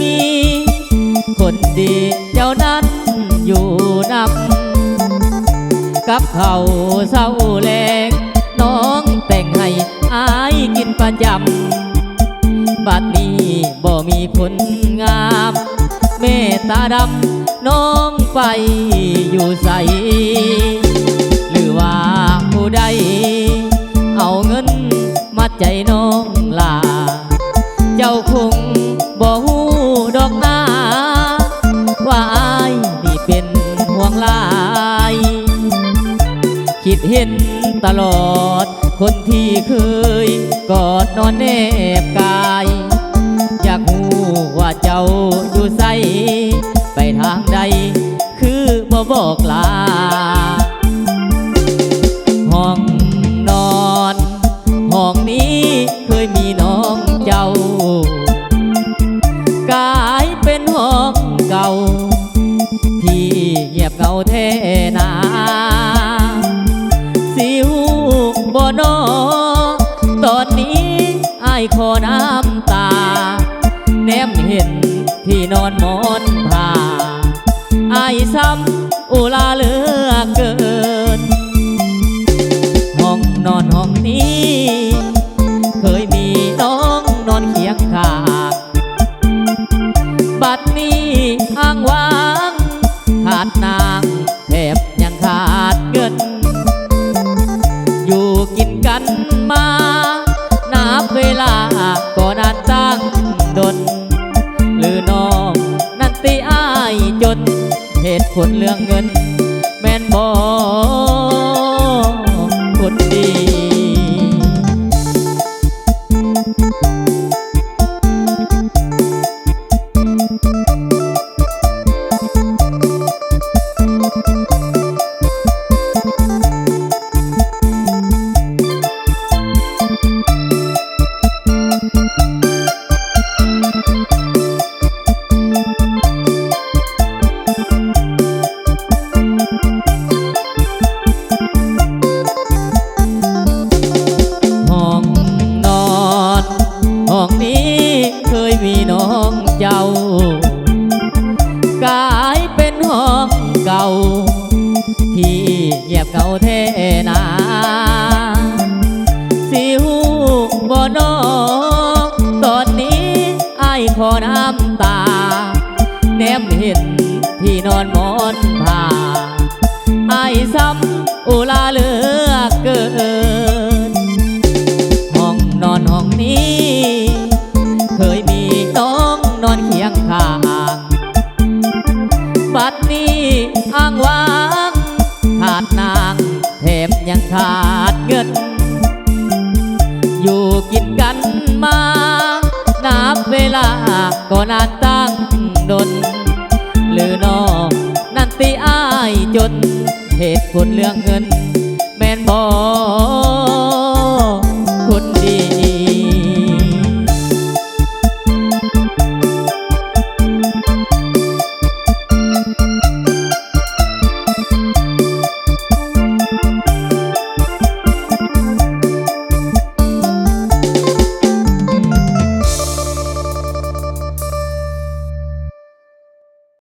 มี คนดีเจ้านั้นอยู่นำกับเขาเศร้าแรงน้องแต่งให้อายกินประจำบัดนี้บ่มีคนงามเมตตาดำน้องไปอยู่ใส หรือว่าผู้ใดเอาเงินมาใจ เห็นตลอด คนที่เคยกอดนอนแนบกาย อยากหูว่าเจ้าอยู่ใสไปทางใด คือบ่บอกลา ห้องนอน ห้องนี้เคยมีน้องเจ้ากลายเป็นห้องเก่า ที่เงียบเหงาแท้หนา บ่นอตอนนี้อายขอน้ำตา แนมเห็นที่นอนหมอนผ้าอายซ้ำอุลาเลือเกิน ห้องนอนห้องนี้ คนเรื่องเงิน แม่นบอก เก่า ที่เงียบเก่าเทนาสิวบ่นอตอนนี้ไอ้ขอน้ำตา แนมเห็นที่นอนมอนผ้าอายซ้ำอุลาเลือกเกิน ลาก็นานตั้งดน หรือน้องนันตีอายจน เหตุผลเรื่องเงิน แม่นบอ